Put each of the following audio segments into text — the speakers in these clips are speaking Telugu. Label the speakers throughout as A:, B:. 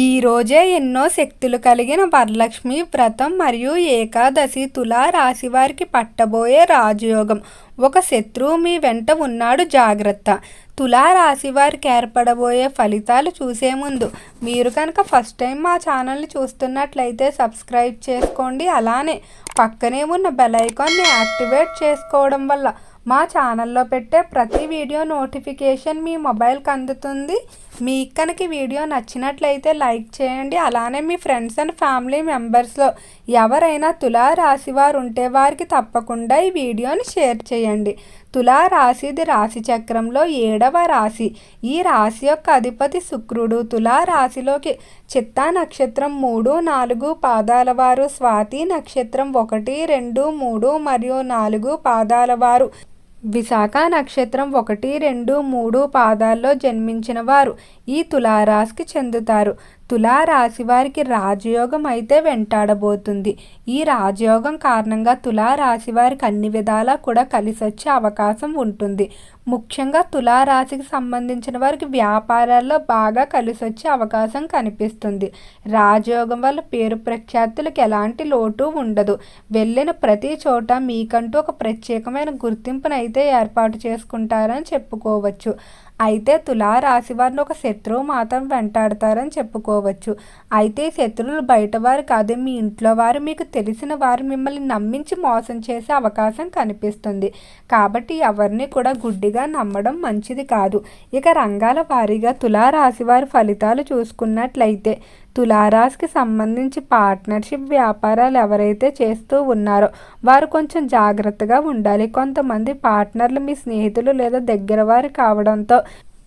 A: ఈ రోజే ఎన్నో శక్తులు కలిగిన వరలక్ష్మి వ్రతం మరియు ఏకాదశి తులా రాశి వారికి పట్టబోయే రాజయోగం. ఒక శత్రువు మీ వెంట ఉన్నాడు జాగ్రత్త. తులా రాశి వారికి ఏర్పడబోయే ఫలితాలు చూసే ముందు మీరు కనుక ఫస్ట్ టైం మా ఛానల్ని చూస్తున్నట్లయితే సబ్స్క్రైబ్ చేసుకోండి. అలానే పక్కనే ఉన్న బెల్ ఐకాన్ని యాక్టివేట్ చేసుకోవడం వల్ల మా ఛానల్లో పెట్టే ప్రతి వీడియో నోటిఫికేషన్ మీ మొబైల్కి అందుతుంది. మీకు కనుక వీడియో నచ్చినట్లయితే లైక్ చేయండి. అలానే మీ ఫ్రెండ్స్ అండ్ ఫ్యామిలీ మెంబర్స్లో ఎవరైనా తులా రాశి వారు ఉంటే వారికి తప్పకుండా ఈ వీడియోని షేర్ చేయండి. తులా రాశిది రాశి చక్రంలో ఏడవ రాశి. ఈ రాశి యొక్క అధిపతి శుక్రుడు. తులా రాశిలోకి చిత్తా నక్షత్రం మూడు నాలుగు పాదాల వారు. స్వాతి నక్షత్రం ఒకటి రెండు మూడు మరియు నాలుగు పాదాల వారు. విశాఖ నక్షత్రం ఒకటి రెండు మూడు పాదాల్లో జన్మించిన వారు ఈ తులారాశికి చెందుతారు. తులారాశి వారికి రాజయోగం అయితే వెంటాడబోతుంది. ఈ రాజయోగం కారణంగా తులారాశి వారికి అన్ని విధాలా కూడా కలిసి వచ్చే అవకాశం ఉంటుంది. ముఖ్యంగా తులారాశికి సంబంధించిన వారికి వ్యాపారాల్లో బాగా కలిసి వచ్చే అవకాశం కనిపిస్తుంది. రాజయోగం వల్ల పేరు ప్రఖ్యాతులకు ఎలాంటి లోటు ఉండదు. వెళ్ళిన ప్రతి చోట మీకంటూ ఒక ప్రత్యేకమైన గుర్తింపునైతే ఏర్పాటు చేసుకుంటారని చెప్పుకోవచ్చు. అయితే తులారాశి వారిని ఒక శత్రువు మాత్రం వెంటాడతారని చెప్పుకోవచ్చు. అయితే శత్రువులు బయటవారు కాదు. మీ ఇంట్లో వారు మీకు తెలిసిన వారు మిమ్మల్ని నమ్మించి మోసం చేసే అవకాశం కనిపిస్తుంది. కాబట్టి ఎవరిని కూడా గుడ్డిగా నమ్మడం మంచిది కాదు. ఇక రంగాల వారీగా తులారాశి వారి ఫలితాలు చూసుకున్నట్లయితే తులారాశికి సంబంధించి పార్ట్నర్షిప్ వ్యాపారాలు ఎవరైతే చేస్తూ ఉన్నారో వారు కొంచెం జాగ్రత్తగా ఉండాలి. కొంతమంది పార్ట్నర్లు మీ స్నేహితులు లేదా దగ్గర వారు కావడంతో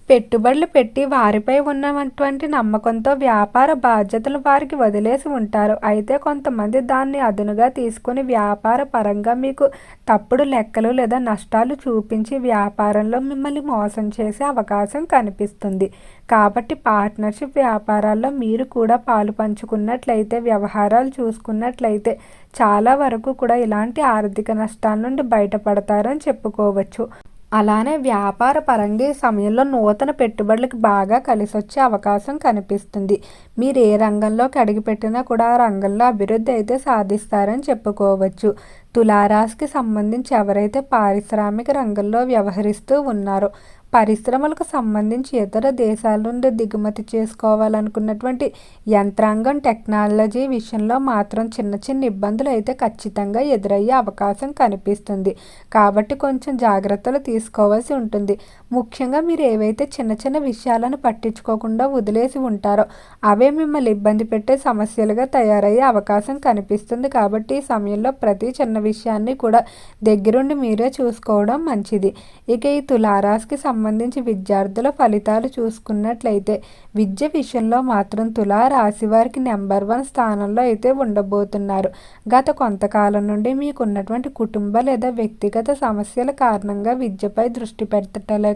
A: పెట్టుబడులు పెట్టి వారిపై ఉన్నటువంటి నమ్మకంతో వ్యాపార బాధ్యతలు వారికి వదిలేసి ఉంటారు. అయితే కొంతమంది దాన్ని అదునుగా తీసుకుని వ్యాపార పరంగా మీకు తప్పుడు లెక్కలు లేదా నష్టాలు చూపించి వ్యాపారంలో మిమ్మల్ని మోసం చేసే అవకాశం కనిపిస్తుంది. కాబట్టి పార్ట్నర్షిప్ వ్యాపారాల్లో మీరు కూడా పాలు పంచుకున్నట్లయితే వ్యవహారాలు చూసుకున్నట్లయితే చాలా వరకు కూడా ఇలాంటి ఆర్థిక నష్టాల నుండి బయటపడతారని చెప్పుకోవచ్చు. అలానే వ్యాపార పరంగా ఈ సమయంలో నూతన పెట్టుబడులకు బాగా కలిసి వచ్చే అవకాశం కనిపిస్తుంది. మీరు ఏ రంగంలోకి అడుగుపెట్టినా కూడా ఆ రంగంలో అభివృద్ధి అయితే సాధిస్తారని చెప్పుకోవచ్చు. తులారాశికి సంబంధించి ఎవరైతే పారిశ్రామిక రంగంలో వ్యవహరిస్తూ ఉన్నారో పరిశ్రమలకు సంబంధించి ఇతర దేశాల నుండి దిగుమతి చేసుకోవాలనుకున్నటువంటి యంత్రాంగం టెక్నాలజీ విషయంలో మాత్రం చిన్న చిన్న ఇబ్బందులు అయితే ఖచ్చితంగా ఎదురయ్యే అవకాశం కనిపిస్తుంది. కాబట్టి కొంచెం జాగ్రత్తలు తీసుకోవాల్సి ఉంటుంది. ముఖ్యంగా మీరు ఏవైతే చిన్న చిన్న విషయాలను పట్టించుకోకుండా వదిలేసి ఉంటారో అవే మిమ్మల్ని ఇబ్బంది పెట్టే సమస్యలుగా తయారయ్యే అవకాశం కనిపిస్తుంది కాబట్టి ఈ సమయంలో ప్రతి చిన్న విషయాన్ని కూడా దగ్గరుండి మీరే చూసుకోవడం మంచిది. ఇక ఈ తులారాశికి సంబంధించి విద్యార్థుల ఫలితాలు చూసుకున్నట్లయితే విద్య విషయంలో మాత్రం తులారాశి వారికి నెంబర్ వన్ స్థానంలో అయితే ఉండబోతున్నారు. గత కొంతకాలం నుండి మీకున్నటువంటి కుటుంబ లేదా వ్యక్తిగత సమస్యల కారణంగా విద్యపై దృష్టి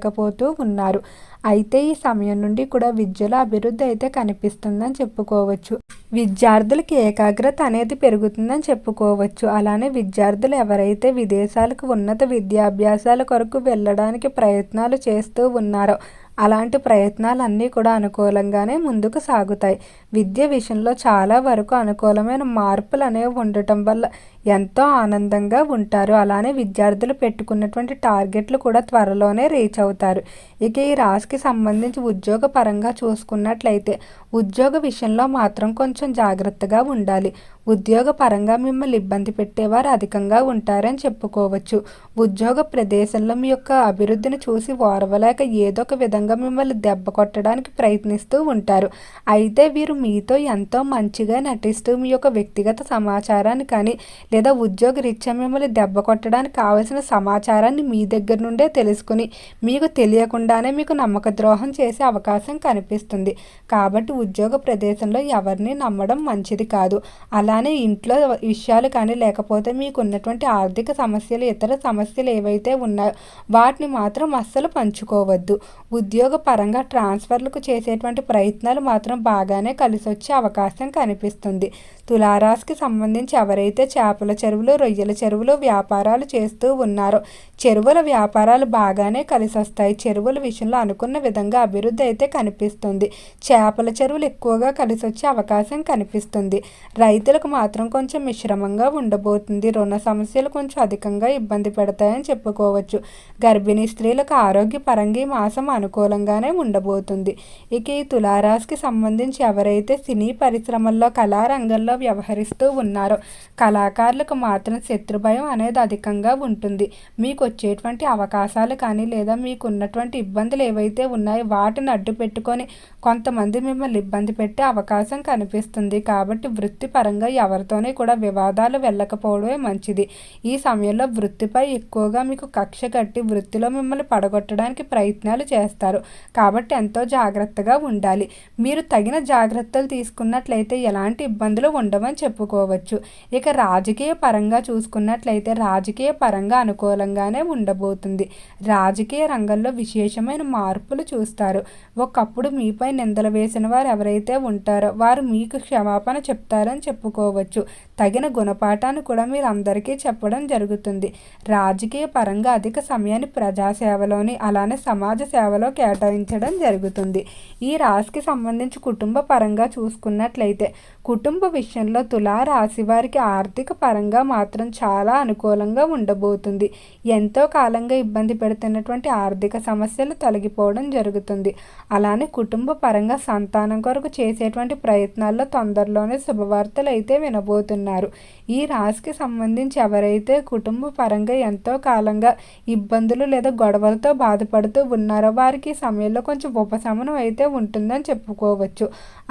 A: లేకపోతూ ఉన్నారు. అయితే ఈ సమయం నుండి కూడా విద్యలో అభివృద్ధి అయితే కనిపిస్తుందని చెప్పుకోవచ్చు. విద్యార్థులకి ఏకాగ్రత అనేది పెరుగుతుందని చెప్పుకోవచ్చు. అలానే విద్యార్థులు ఎవరైతే విదేశాలకు ఉన్నత విద్యాభ్యాసాల కొరకు వెళ్ళడానికి ప్రయత్నాలు చేస్తూ ఉన్నారో అలాంటి ప్రయత్నాలన్నీ కూడా అనుకూలంగానే ముందుకు సాగుతాయి. విద్య విషయంలో చాలా వరకు అనుకూలమైన మార్పులు అనేవి ఉండటం వల్ల ఎంతో ఆనందంగా ఉంటారు. అలానే విద్యార్థులు పెట్టుకున్నటువంటి టార్గెట్లు కూడా త్వరలోనే రీచ్ అవుతారు. ఇక ఈ రాశికి సంబంధించి ఉద్యోగ పరంగా చూసుకున్నట్లయితే ఉద్యోగ విషయంలో మాత్రం కొంచెం జాగ్రత్తగా ఉండాలి. ఉద్యోగ పరంగా మిమ్మల్ని ఇబ్బంది పెట్టేవారు అధికంగా ఉంటారని చెప్పుకోవచ్చు. ఉద్యోగ ప్రదేశంలో మీ యొక్క అభివృద్ధిని చూసి ఓర్వలేక ఏదో ఒక విధంగా మిమ్మల్ని దెబ్బ కొట్టడానికి ప్రయత్నిస్తూ ఉంటారు. అయితే వీరు మీతో ఎంతో మంచిగా నటిస్తూ మీ యొక్క వ్యక్తిగత సమాచారాన్ని కానీ లేదా ఉద్యోగ రీత్యా మిమ్మల్ని దెబ్బ కొట్టడానికి కావలసిన సమాచారాన్ని మీ దగ్గర నుండే తెలుసుకుని మీకు తెలియకుండానే మీకు నమ్మక ద్రోహం చేసే అవకాశం కనిపిస్తుంది. కాబట్టి ఉద్యోగ ప్రదేశంలో ఎవరిని నమ్మడం మంచిది కాదు. అలానే ఇంట్లో విషయాలు కానీ లేకపోతే మీకు ఉన్నటువంటి ఆర్థిక సమస్యలు ఇతర సమస్యలు ఏవైతే ఉన్నాయో వాటిని మాత్రం అస్సలు పంచుకోవద్దు. ఉద్యోగ పరంగా ట్రాన్స్ఫర్లకు చేసేటువంటి ప్రయత్నాలు మాత్రం బాగానే కలిసి వచ్చే అవకాశం కనిపిస్తుంది. తులారాశికి సంబంధించి ఎవరైతే చేపల చెరువులు రొయ్యల చెరువులు వ్యాపారాలు చేస్తూ ఉన్నారో చెరువుల వ్యాపారాలు బాగానే కలిసి వస్తాయి చెరువుల విషయంలో అనుకున్న విధంగా అభివృద్ధి అయితే కనిపిస్తుంది. చేపల చెరువులు ఎక్కువగా కలిసి వచ్చే అవకాశం కనిపిస్తుంది. రైతులకు మాత్రం కొంచెం మిశ్రమంగా ఉండబోతుంది. రుణ సమస్యలు కొంచెం అధికంగా ఇబ్బంది పెడతాయని చెప్పుకోవచ్చు. గర్భిణీ స్త్రీలకు ఆరోగ్య పరంగా మాసం అనుకూలంగానే ఉండబోతుంది. ఇక ఈ తులారాశికి సంబంధించి ఎవరైతే సినీ పరిశ్రమల్లో కళారంగంలో వ్యవహరిస్తూ ఉన్నారు. కళాకారులకు మాత్రం శత్రుభయం అనేది అధికంగా ఉంటుంది. మీకు వచ్చేటువంటి అవకాశాలు కానీ లేదా మీకు ఉన్నటువంటి ఇబ్బందులు ఏవైతే ఉన్నాయో వాటిని అడ్డు పెట్టుకొని కొంతమంది మిమ్మల్ని ఇబ్బంది పెట్టే అవకాశం కనిపిస్తుంది. కాబట్టి వృత్తిపరంగా ఎవరితోనే కూడా వివాదాలు వెళ్ళకపోవడమే మంచిది. ఈ సమయంలో వృత్తిపై ఎక్కువగా మీకు కక్ష కట్టి వృత్తిలో మిమ్మల్ని పడగొట్టడానికి ప్రయత్నాలు చేస్తారు. కాబట్టి ఎంతో జాగ్రత్తగా ఉండాలి. మీరు తగిన జాగ్రత్తలు తీసుకున్నట్లయితే ఎలాంటి ఇబ్బందులు ఉండమని చెప్పుకోవచ్చు. ఇక రాజకీయ పరంగా చూసుకున్నట్లయితే రాజకీయ పరంగా అనుకూలంగానే ఉండబోతుంది. రాజకీయ రంగంలో విశేషమైన మార్పులు చూస్తారు. ఒకప్పుడు మీపై నిందలు వేసిన వారు ఎవరైతే ఉంటారో వారు మీకు క్షమాపణ చెప్తారని చెప్పుకోవచ్చు. తగిన గుణపాఠాన్ని కూడా మీరు అందరికీ చెప్పడం జరుగుతుంది. రాజకీయ పరంగా అధిక సమయాన్ని ప్రజాసేవలోని అలానే సమాజ సేవలో కేటాయించడం జరుగుతుంది. ఈ రాశికి సంబంధించి కుటుంబ పరంగా చూసుకున్నట్లయితే కుటుంబ విషయం విషయంలో తులా రాశి వారికి ఆర్థిక పరంగా మాత్రం చాలా అనుకూలంగా ఉండబోతుంది. ఎంతో కాలంగా ఇబ్బంది పెడుతున్నటువంటి ఆర్థిక సమస్యలు తొలగిపోవడం జరుగుతుంది. అలానే కుటుంబ పరంగా సంతానం కొరకు చేసేటువంటి ప్రయత్నాల్లో తొందరలోనే శుభవార్తలు అయితే వినబోతున్నారు. ఈ రాశికి సంబంధించి ఎవరైతే కుటుంబ పరంగా ఎంతో కాలంగా ఇబ్బందులు లేదా గొడవలతో బాధపడుతూ ఉన్నారో వారికి ఈ సమయంలో కొంచెం ఉపశమనం అయితే ఉంటుందని చెప్పుకోవచ్చు.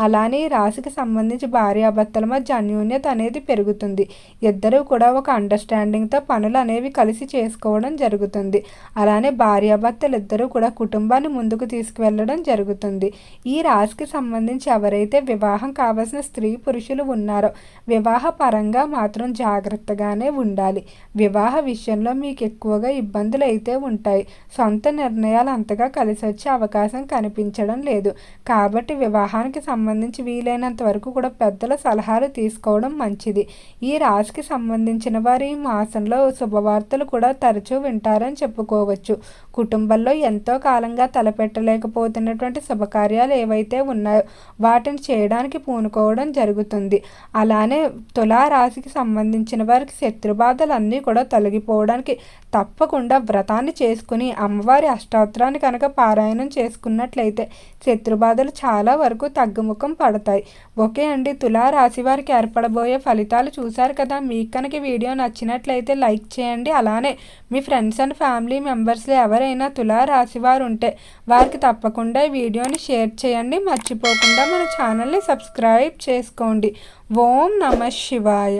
A: అలానే ఈ రాశికి సంబంధించి భార్యాభర్తల మధ్య అన్యోన్యత అనేది పెరుగుతుంది. ఇద్దరూ కూడా ఒక అండర్స్టాండింగ్తో పనులు అనేవి కలిసి చేసుకోవడం జరుగుతుంది. అలానే భార్యాభర్తలు ఇద్దరూ కూడా కుటుంబాన్ని ముందుకు తీసుకువెళ్ళడం జరుగుతుంది. ఈ రాశికి సంబంధించి ఎవరైతే వివాహం కావాల్సిన స్త్రీ పురుషులు ఉన్నారో వివాహ పరంగా మాత్రం జాగ్రత్తగానే ఉండాలి. వివాహ విషయంలో మీకు ఎక్కువగా ఇబ్బందులు అయితే ఉంటాయి. సొంత నిర్ణయాలు అంతగా కలిసి వచ్చే అవకాశం కనిపించడం లేదు. కాబట్టి వివాహానికి సంబంధించి వీలైనంత వరకు కూడా పెద్దల సలహా సలహాలు తీసుకోవడం మంచిది. ఈ రాశికి సంబంధించిన వారు ఈ మాసంలో శుభవార్తలు కూడా తరచూ వింటారని చెప్పుకోవచ్చు. కుటుంబంలో ఎంతో కాలంగా తలపెట్టలేకపోతున్నటువంటి శుభకార్యాలు ఏవైతే ఉన్నాయో వాటిని చేయడానికి పూనుకోవడం జరుగుతుంది. అలానే తులా రాశికి సంబంధించిన వారికి శత్రుబాధలు అన్నీ కూడా తొలగిపోవడానికి తప్పకుండా వ్రతాన్ని చేసుకుని అమ్మవారి అష్టాత్రాన్ని కనుక పారాయణం చేసుకున్నట్లయితే శత్రుబాధలు చాలా వరకు తగ్గుముఖం పడతాయి. ఓకే అండి. తులా రాశి వారికి ఏర్పడబోయే ఫలితాలు చూశారు కదా. మీకు కనుక వీడియో నచ్చినట్లయితే లైక్ చేయండి. అలానే మీ ఫ్రెండ్స్ అండ్ ఫ్యామిలీ మెంబర్స్లో ఎవరైనా తులా రాశివారు ఉంటే వారికి తప్పకుండా ఈ వీడియోని షేర్ చేయండి. మర్చిపోకుండా మన ఛానల్ని సబ్స్క్రైబ్ చేసుకోండి. ఓం నమ శివాయ.